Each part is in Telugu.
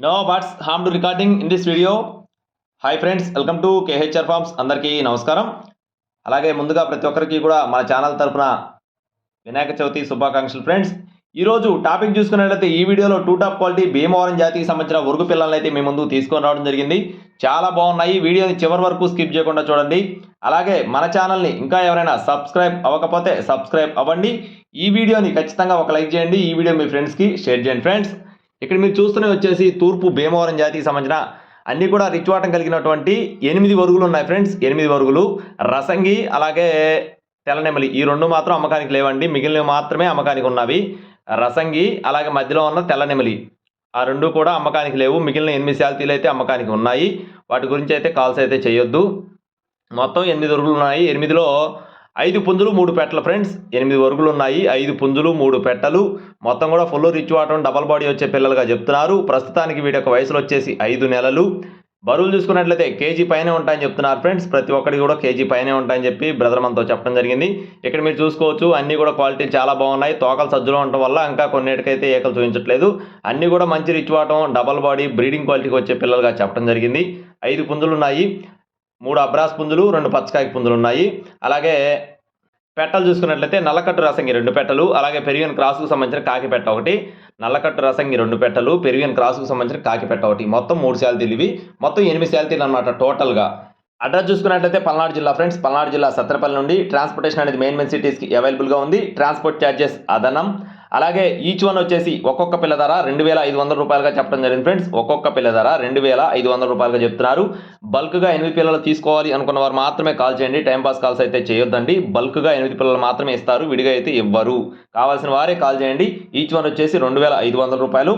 No buts harm to recording in this video hi friends welcome to KHR farms అందరికీ నమస్కారం అలాగే ముందుగా ప్రతి ఒక్కరికి కూడా మన ఛానల్ తరపున వినాయక చవితి శుభాకాంక్షలు ఫ్రెండ్స్ ఈరోజు టాపిక్ చూసుకున్నట్లయితే ఈ వీడియోలో టూ టాప్ క్వాలిటీ భీమవరం జాతికి సంబంధించిన ఉరుగు పిల్లలను అయితే మీ ముందు తీసుకొని రావడం జరిగింది. చాలా బాగున్నాయి. వీడియోని చివరి వరకు స్కిప్ చేయకుండా చూడండి. అలాగే మన ఛానల్ని ఇంకా ఎవరైనా సబ్స్క్రైబ్ అవ్వకపోతే సబ్స్క్రైబ్ అవ్వండి. ఈ వీడియోని ఖచ్చితంగా ఒక లైక్ చేయండి. ఈ వీడియో మీ ఫ్రెండ్స్కి షేర్ చేయండి. ఫ్రెండ్స్ ఇక్కడ మీరు చూస్తూనే వచ్చేసి తూర్పు భీమవరం జాతికి సంబంధించిన అన్నీ కూడా రిచ్వాటం కలిగినటువంటి ఎనిమిది వరుగులు ఉన్నాయి ఫ్రెండ్స్. ఎనిమిది వరుగులు. రసంగి అలాగే తెల్లనెమలి ఈ రెండు మాత్రం అమ్మకానికి లేవండి. మిగిలినవి మాత్రమే అమ్మకానికి ఉన్నవి. రసంగి అలాగే మధ్యలో ఉన్న తెల్లనెమలి ఆ రెండు కూడా అమ్మకానికి లేవు. మిగిలిన ఎనిమిది శాలతీలు అయితే అమ్మకానికి ఉన్నాయి. వాటి గురించి అయితే కాల్స్ అయితే చేయొద్దు. మొత్తం ఎనిమిది వరుగులు ఉన్నాయి. ఎనిమిదిలో ఐదు పుంజులు మూడు పెట్టలు. ఫ్రెండ్స్ ఎనిమిది వరుగులు ఉన్నాయి ఐదు పుంజులు మూడు పెట్టలు. మొత్తం కూడా ఫుల్ రిచ్ వాటం డబల్ బాడీ వచ్చే పిల్లలుగా చెప్తున్నారు. ప్రస్తుతానికి వీటి యొక్క వయసులో వచ్చేసి ఐదు నెలలు. బరువులు చూసుకున్నట్లయితే కేజీ పైనే ఉంటాయని చెప్తున్నారు ఫ్రెండ్స్ ప్రతి ఒక్కటి కూడా కేజీ పైనే ఉంటాయని చెప్పి బ్రదర్ మనతో చెప్పడం జరిగింది. ఇక్కడ మీరు చూసుకోవచ్చు అన్నీ కూడా క్వాలిటీ చాలా బాగున్నాయి. తోకలు సజ్జులో ఉండటం వల్ల ఇంకా కొన్నిటికైతే ఏకలు చూపించట్లేదు. అన్నీ కూడా మంచి రిచ్ వాటం డబల్ బాడీ బ్రీడింగ్ క్వాలిటీకి వచ్చే పిల్లలుగా చెప్పడం జరిగింది. ఐదు పుంజులు ఉన్నాయి మూడు అబ్రాస్ పుంజులు రెండు పచ్చకాయ పుంజులు ఉన్నాయి. అలాగే పెట్టలు చూసుకున్నట్లయితే నల్లకట్టు రసంగి రెండు పెట్టలు అలాగే పెరిగిన క్రాస్కు సంబంధించిన కాకి పెట్ట ఒకటి నల్లకట్టు రసంగి రెండు పెట్టలు పెరిగిన క్రాస్కు సంబంధించిన కాకి పెట్ట ఒకటి. మొత్తం మూడు శాలతీలు ఇవి. మొత్తం ఎనిమిది శాలతీలు అనమాట టోటల్గా. అడ్రస్ చూసుకున్నట్లయితే పల్నాడు జిల్లా ఫ్రెండ్స్ పల్నాడు జిల్లా సత్రపల్లి నుండి ట్రాన్స్పోర్టేషన్ అనేది మెయిన్ మెయిన్ సిటీస్కి అవైలబుల్గా ఉంది. ట్రాన్స్పోర్ట్ ఛార్జెస్ అదనం. అలాగే ఈచ్ వన్ వచ్చేసి ఒక్కొక్క పిల్ల ధర రెండు వేల ఐదు వందల రూపాయలుగా చెప్పడం జరిగింది ఫ్రెండ్స్ ఒక్కొక్క పిల్ల ధర రెండు వేల ఐదు వందల రూపాయలుగా చెప్తున్నారు. బల్క్గా ఎనిమిది పిల్లలు తీసుకోవాలి అనుకున్న వారు మాత్రమే కాల్ చేయండి. టైంపాస్ కాల్స్ అయితే చేయొద్దండి. బల్క్గా ఎనిమిది పిల్లలు మాత్రమే ఇస్తారు. విడిగా అయితే ఇవ్వరు. కావాల్సిన వారే కాల్ చేయండి. ఈచ్ వన్ వచ్చేసి రెండు వేల ఐదు వందల రూపాయలు.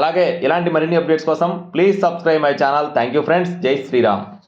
అలాగే ఇలాంటి మరిన్ని అప్డేట్స్ కోసం please subscribe my channel thank you friends జై శ్రీరామ్